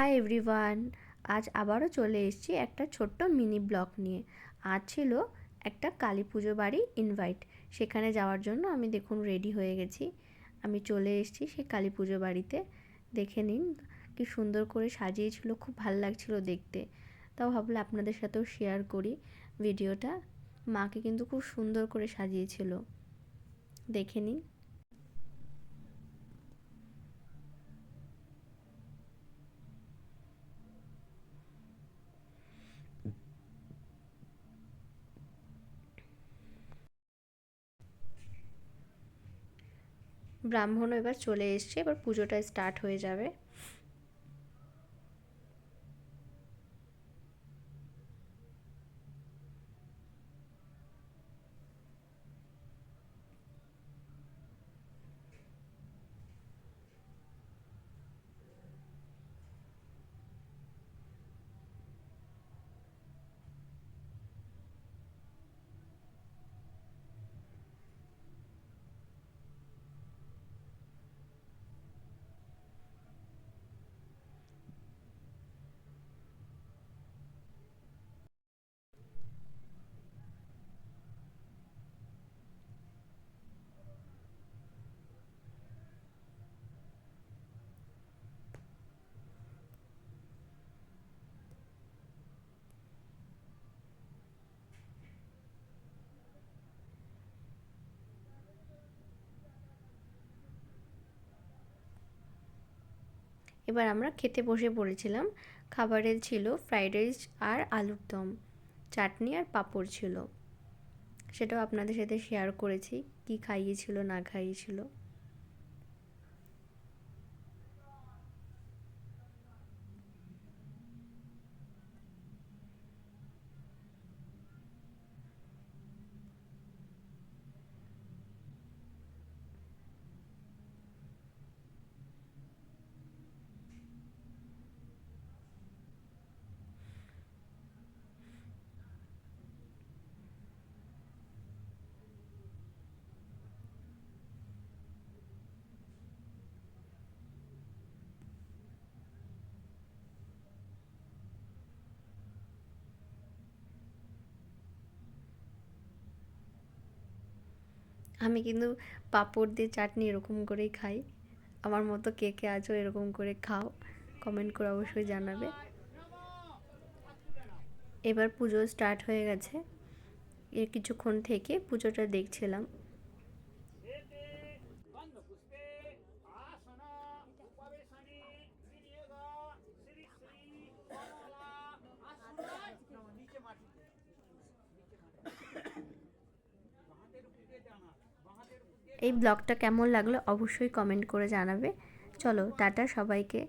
Hi everyone আজ আবারও চলে এসেছি একটা ছোট্ট মিনি ব্লগ নিয়ে। আজ ছিল একটা কালী পুজো বাড়ি ইনভাইট সেখানে যাওয়ার জন্য আমি দেখুন রেডি হয়ে গেছি। আমি চলে এসেছি সেই কালী পুজো বাড়িতে। দেখে নিন কি সুন্দর করে সাজিয়েছিল, খুব ভালো লাগছিল দেখতে। তাও ভাবলে আপনাদের সাথেও শেয়ার করি ভিডিওটা মাকে কিন্তু খুব সুন্দর করে সাজিয়েছিল। দেখে নিন। ব্রাহ্মণও এবার চলে এসছে এবার পুজোটা স্টার্ট হয়ে যাবে। এবার আমরা খেতে বসে পড়েছিলাম। খাবারের ছিল ফ্রাইড রাইস আর আলুর দম, চাটনি আর পাঁপড় ছিল। সেটাও আপনাদের সাথে শেয়ার করেছি, কি খাইয়েছিল, না খাইয়েছিল। আমি কিন্তু পাঁপড় দিয়ে চাটনি এরকম করেই খাই। আমার মতো কে কে আছো এরকম করে খাও কমেন্ট করে অবশ্যই জানাবে। এবার পুজো স্টার্ট হয়ে গেছে। এর কিছুক্ষণ থেকে পুজোটা দেখছিলাম। এই ব্লগটা কেমন লাগল অবশ্যই কমেন্ট করে জানাবে। চলো টাটা সবাইকে।